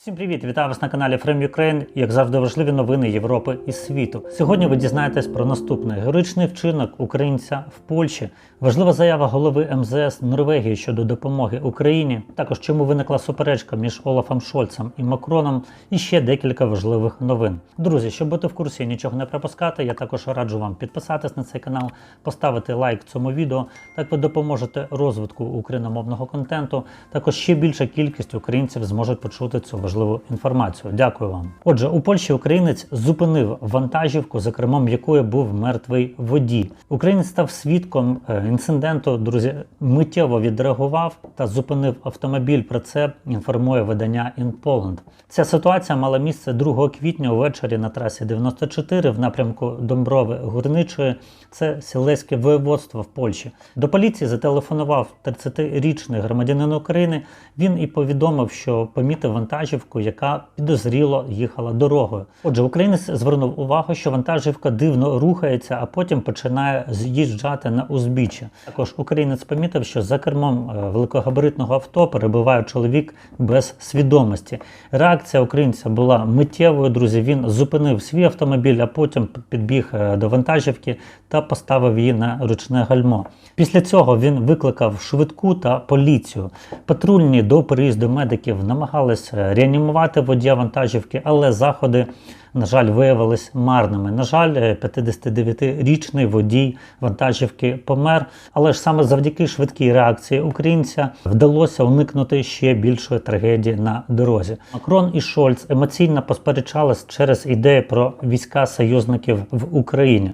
Всім привіт! Вітаю вас на каналі Frame Ukraine. Як завжди, важливі новини Європи і світу. Сьогодні ви дізнаєтесь про наступний героїчний вчинок українця в Польщі, важлива заява голови МЗС Норвегії щодо допомоги Україні. Також чому виникла суперечка між Олафом Шольцем і Макроном, і ще декілька важливих новин. Друзі, щоб бути в курсі нічого не пропускати, я також раджу вам підписатись на цей канал, поставити лайк цьому відео. Так ви допоможете розвитку україномовного контенту. Також ще більша кількість українців зможуть почути цю важливу інформацію. Дякую вам. Отже, у Польщі українець зупинив вантажівку, за кермом якої був мертвий водій. Українець став свідком е, інциденту. Друзі, миттєво відреагував та зупинив автомобіль. Про це інформує видання In Poland. Ця ситуація мала місце 2 квітня увечері на трасі 94 в напрямку Домброви Гурничої. Це сілеське воєводство в Польщі. До поліції зателефонував 30-річний громадянин України. Він і повідомив, що помітив вантажівку, яка підозріло їхала дорогою. Отже, українець звернув увагу, що вантажівка дивно рухається, а потім починає з'їжджати на узбіччя. Також українець помітив, що за кермом е, великогабаритного авто перебуває чоловік без свідомості. Реакція українця була миттєвою. Друзі, він зупинив свій автомобіль, а потім підбіг е, до вантажівки та поставив її на ручне гальмо. Після цього він викликав швидку та поліцію. Патрульні до приїзду медиків намагалися реанімувати водія вантажівки, але заходи, на жаль, виявились марними. На жаль, е, 59-річний водій вантажівки помер. Але ж саме завдяки швидкій реакції українця вдалося уникнути ще більшої трагедії на дорозі. Макрон і Шольц емоційно посперечались через ідею про війська союзників в Україні.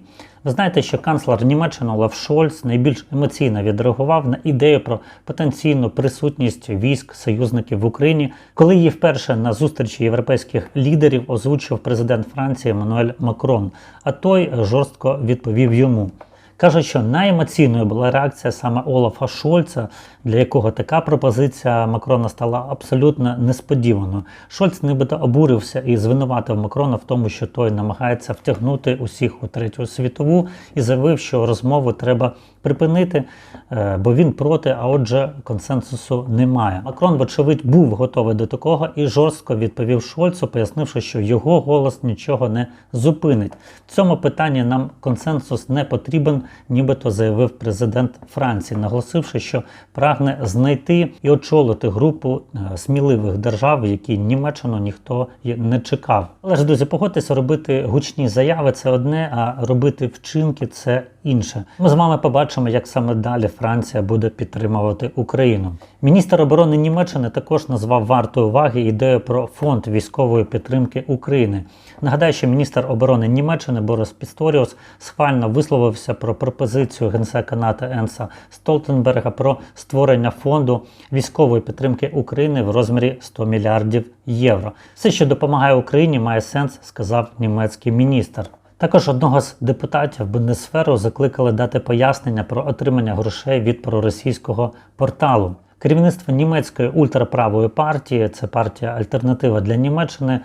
Ви знаєте, що канцлер Німеччини Олаф Шольц найбільш емоційно відреагував на ідею про потенційну присутність військ союзників в Україні, коли її вперше на зустрічі європейських лідерів озвучив президент Франції Еммануель Макрон, а той жорстко відповів йому. Каже, що найемоційною була реакція саме Олафа Шольца, для якого така пропозиція Макрона стала абсолютно несподіваною. Шольц нібито обурився і звинуватив Макрона в тому, що той намагається втягнути усіх у третю світову, і заявив, що розмову треба припинити, е, бо він проти, а отже, консенсусу немає. Макрон, вочевидь, був готовий до такого і жорстко відповів Шольцу, пояснивши, що його голос нічого не зупинить. В цьому питанні нам консенсус не потрібен, нібито заявив президент Франції, наголосивши, що прагне знайти і очолити групу е, сміливих держав, які Німеччину ніхто не чекав. Але ж друзі, погодьтеся, робити гучні заяви це одне, а робити вчинки це інше. Ми з вами побачимо, як саме далі Франція буде підтримувати Україну. Міністр оборони Німеччини також назвав вартою уваги ідею про фонд військової підтримки України. Нагадаю, що міністр оборони Німеччини Борис Пісторіус схвально висловився про пропозицію генсека НАТО Енса Столтенберга про створення фонду військової підтримки України в розмірі 100 мільярдів євро. Все, що допомагає Україні, має сенс, сказав німецький міністр. Також одного з депутатів Бундесферу закликали дати пояснення про отримання грошей від проросійського порталу. Керівництво німецької ультраправої партії, це партія Альтернатива для Німеччини.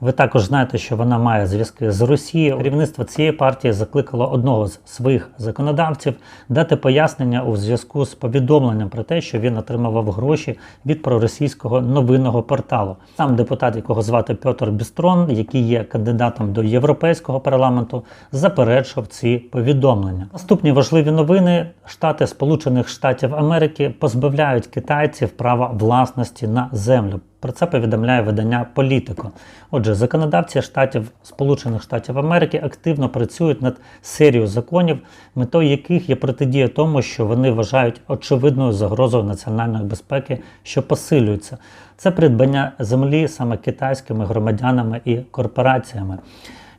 Ви також знаєте, що вона має зв'язки з Росією. Керівництво цієї партії закликало одного з своїх законодавців дати пояснення у зв'язку з повідомленням про те, що він отримував гроші від проросійського новинного порталу. Сам депутат, якого звати Петр Бістрон, який є кандидатом до Європейського парламенту, заперечив ці повідомлення. Наступні важливі новини: Штати Сполучених Штатів Америки позбавляють китайців права власності на землю. Про це повідомляє видання Політико. Отже, законодавці штатів Сполучених Штатів Америки активно працюють над серією законів, метою яких є протидія тому, що вони вважають очевидною загрозою національної безпеки, що посилюється. Це придбання землі саме китайськими громадянами і корпораціями.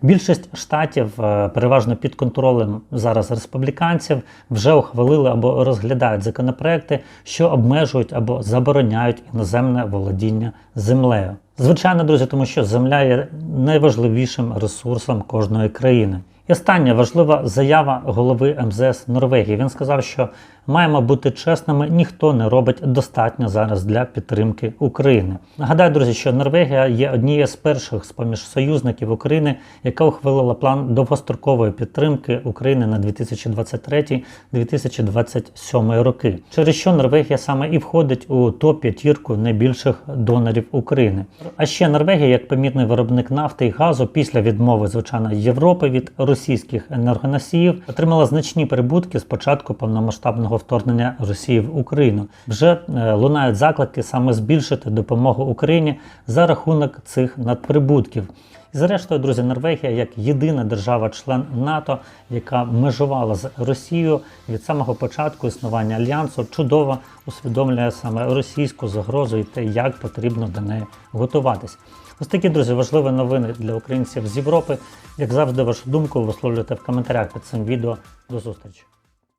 Більшість штатів, е, переважно під контролем зараз республіканців, вже ухвалили або розглядають законопроекти, що обмежують або забороняють іноземне володіння землею. Звичайно, друзі, тому що земля є найважливішим ресурсом кожної країни. І остання важлива заява голови МЗС Норвегії. Він сказав, що маємо бути чесними, ніхто не робить достатньо зараз для підтримки України. Нагадаю, друзі, що Норвегія є однією з перших з поміж союзників України, яка ухвалила план довгострокової підтримки України на 2023-2027 роки, через що Норвегія саме і входить у топ п'ятірку найбільших донорів України. А ще Норвегія, як помітний виробник нафти і газу, після відмови звичайно Європи від російських енергоносіїв, отримала значні прибутки з початку повномасштабного вторгнення Росії в Україну. Вже е, лунають заклики саме збільшити допомогу Україні за рахунок цих надприбутків. І зрештою, друзі, Норвегія як єдина держава-член НАТО, яка межувала з Росією від самого початку існування альянсу, чудово усвідомлює саме російську загрозу і те, як потрібно до неї готуватись. Ось такі друзі, важливі новини для українців з Європи. Як завжди, вашу думку висловлюйте в коментарях під цим відео. До зустрічі.